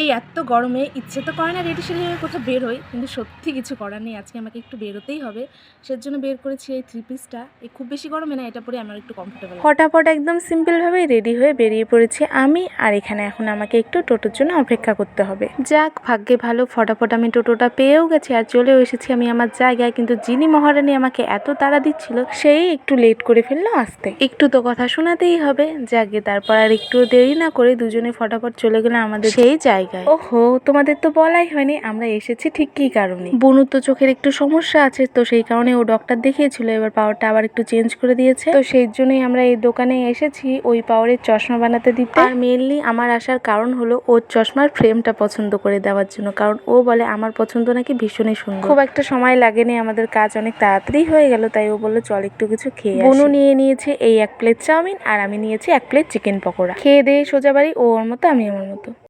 এই এত গরমে ইচ্ছে তো করে না রেডি সেডি হয়ে কোথাও বের হই, কিন্তু সত্যি কিছু করার নেই। আজকে আমাকে একটু বেরোতেই হবে। সেজন্য বের করেছি এই থ্রি পিসটা এই খুব বেশি গরমে না, এটা পরে আমার একটু কমফোর্টেবল ফটাফট একদম সিম্পলভাবে রেডি হয়ে বেরিয়ে পড়েছি আমি, আর এখানে এখন আমাকে একটু টোটোর জন্য অপেক্ষা করতে হবে। যাক, ভাগ্যে ভালো, ফটাফট আমি টোটোটা পেয়েও গেছি আর চলেও এসেছি আমি আমার জায়গায়। কিন্তু যিনি মহারানী আমাকে এত তাড়া দিচ্ছিল, সেই একটু লেট করে ফেলল আসতে। একটু তো কথা শোনাতেই হবে। যাকে তারপর আর একটু দেরি না করে দুজনে ফটাফট চলে গেলাম আমাদের সেই জায়গায়। ওহো তোমাদের তো বলাই হয়নি আমরা এসেছি ঠিক কী কারণে? বনুর তো চোখের একটু সমস্যা আছে তো সেই কারণে ও ডক্টর দেখিয়েছিল এবার পাওয়ারটা আবার একটু চেঞ্জ করে দিয়েছে। তো সেই জন্যই আমরা এই দোকানে এসেছি ওই পাওয়ারের চশমা বানাতে দিতে। আর মেনলি আমার আসার কারণ হলো ওর চশমার ফ্রেমটা পছন্দ করে দেওয়ার জন্য কারণ ও বলে আমার পছন্দ নাকি ভীষণই সুন্দর। খুব একটা সময় লাগেনি আমাদের কাজ অনেক তাড়াতাড়ি হয়ে গেল তাই ও বলল চল একটু কিছু খেয়ে বনু নিয়ে নিয়েছে এই এক প্লেট চাউমিন আর আমি নিয়েছি এক প্লেট চিকেন পকোড়া। খেয়ে দিয়ে সোজা বাড়ি ও ওর মতো আমি আমার মতো।